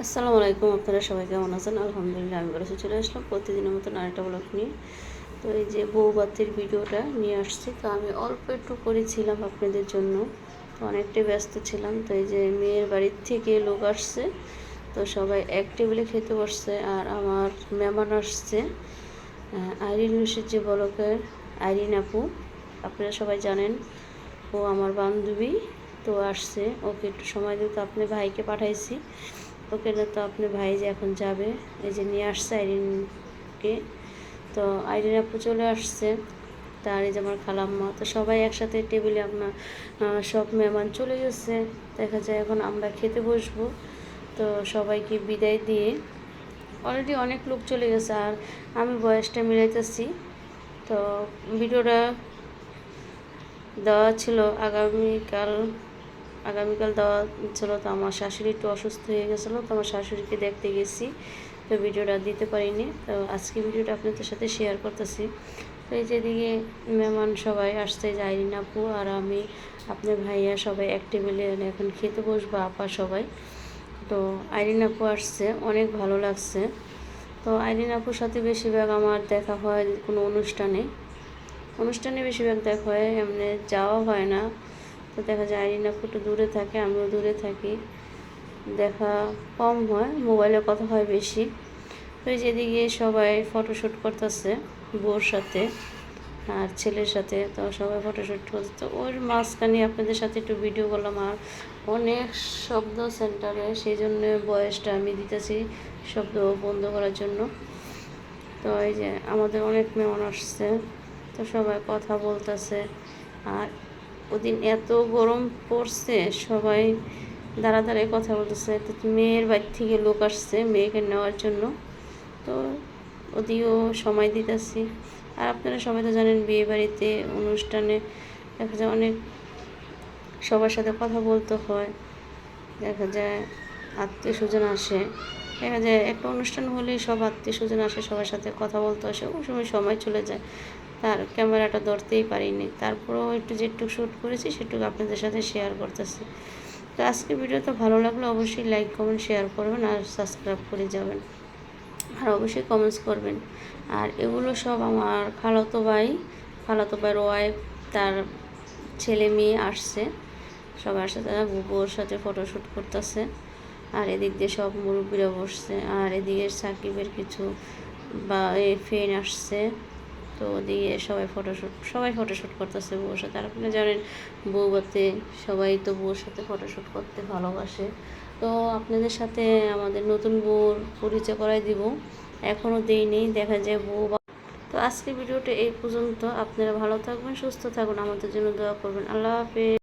আসসালামু আলাইকুম, আপনারা সবাই কেমন আছেন? আলহামদুলিল্লাহ, আমি বলেছি চলে আসলাম প্রতিদিনের মতো আরেকটা ব্লগ নিয়ে। তো এই যে বউ বাতির ভিডিওটা নিয়ে আসছি। তো আমি অল্প একটু করেছিলাম আপনাদের জন্য। তো অনেকটাই ব্যস্ত ছিলাম। তো এই যে মেয়ের বাড়ির থেকে লোক আসছে। তো সবাই এক টেবিলে খেতে বসছে আর আমার মেহমান আসছে। আইরিন রশিদ যে বলকের, আইরিন আপু, আপনারা সবাই জানেন। ও আমার বান্ধবী। তো আসছে। ওকে একটু সময় দিতে আপনি ভাইকে পাঠাইছি। ওকে না তো আপনি ভাই যে এখন যাবে, এই যে নিয়ে আসছে আইরিনকে। তো আইরিন আপু চলে আসছে, তার এই যে আমার খালাম্মা। তো সবাই একসাথে টেবিলে আপনার সব মেহমান চলে গেছে। দেখা যায় এখন আমরা খেতে বসবো। তো সবাইকে বিদায় দিয়ে অলরেডি অনেক লোক চলে গেছে, আর আমি বয়সটা মিলাইতেছি। তো ভিডিওটা দেওয়া ছিল আগামীকাল আগামীকাল দেওয়া ছিল তো আমার শাশুড়ি একটু অসুস্থ হয়ে গেছিল তো আমার শাশুড়িকে দেখতে গেছি। তো ভিডিওটা দিতে পারিনি। তো আজকে ভিডিওটা আপনাদের সাথে শেয়ার করতেছি। তো এই যেদিকে মেহমান সবাই আসছে যে আইরিন আপু আর আমি, আপনার ভাইয়া সবাই এক টেবিলে এখন খেতে বসবো, আপা সবাই। তো আইরিন আপু আসছে, অনেক ভালো লাগছে। তো আইরিন আপুর সাথে বেশিরভাগ আমার দেখা হয় কোনো অনুষ্ঠানে। অনুষ্ঠানে বেশিরভাগ দেখা হয়, এমনি যাওয়া হয় না। তো দেখা যায় আপু একটু দূরে থাকে, আমিও দূরে থাকি। দেখা কম হয় মোবাইলে কথা হয় বেশি। তো এই যেদিকে সবাই ফটোশ্যুট করতেছে, বউর সাথে আর ছেলের সাথে, তো সবাই ফটোশ্যুট করছে। তো ওর মাঝখানে আপনাদের সাথে একটু ভিডিও করলাম, আর অনেক শব্দ সেন্টারে সেই জন্য বয়সটা আমি দিতেছি শব্দ বন্ধ করার জন্য। তো এই যে আমাদের অনেক মেহমান আসছে, তো সবাই কথা বলতেছে, আর ওদিন এত গরম পড়ছে, সবাই দাঁড়া দাঁড়ায় কথা বলতেছে। তো মেয়ের বাড়ি থেকে লোক আসছে মেয়েকে নেওয়ার জন্য। তো ওদিকেও সময় দিতেছি। আর আপনারা সবাই তো জানেন বিয়ে বাড়িতে, অনুষ্ঠানে দেখা যায় অনেক সবার সাথে কথা বলতে হয়। দেখা যায় আত্মীয় স্বজন আসে। দেখা যায় একটা অনুষ্ঠান হলেই সব আত্মীয় স্বজন আসে, সবার সাথে কথা বলতে আসে। ওই সময় সময় চলে যায়। তার ক্যামেরাটা ধরতেই পারিনি। তারপরেও একটু যেটুকু শ্যুট করেছি, সেটুকু আপনাদের সাথে শেয়ার করতেছি। তো আজকের ভিডিওটা ভালো লাগলে অবশ্যই লাইক কমেন্ট শেয়ার করবেন আর সাবস্ক্রাইব করে যাবেন। আর অবশ্যই কমেন্টস করবেন। আর এগুলো সব আমার খালাতো ভাই, খালাতো ভাইয়ের ওয়াইফ তার ছেলে মেয়ে আসছে। সবার সাথে তারা বউর সাথে ফটোশ্যুট করতেছে। আর এদিক দিয়ে সব মুরব্বীরা বসছে। আর এদিকে সাকিবের কিছু বা ফ্রেন্ড আসছে। তো ওদিকে সবাই ফটোশ্যুট সবাই ফটোশ্যুট করতেছে বউর সাথে। আর আপনি জানেন, বউ বাতে সবাই তো বউর সাথে ফটোশ্যুট করতে ভালোবাসে। তো আপনাদের সাথে আমাদের নতুন বউর পরিচয় করাই দিব। এখনও দিইনি দেখা যায় বউ তো আজকের ভিডিওটা এই পর্যন্ত। আপনারা ভালো থাকবেন, সুস্থ থাকুন। আমাদের জন্য দোয়া করবেন। আল্লাহ হাফেজ।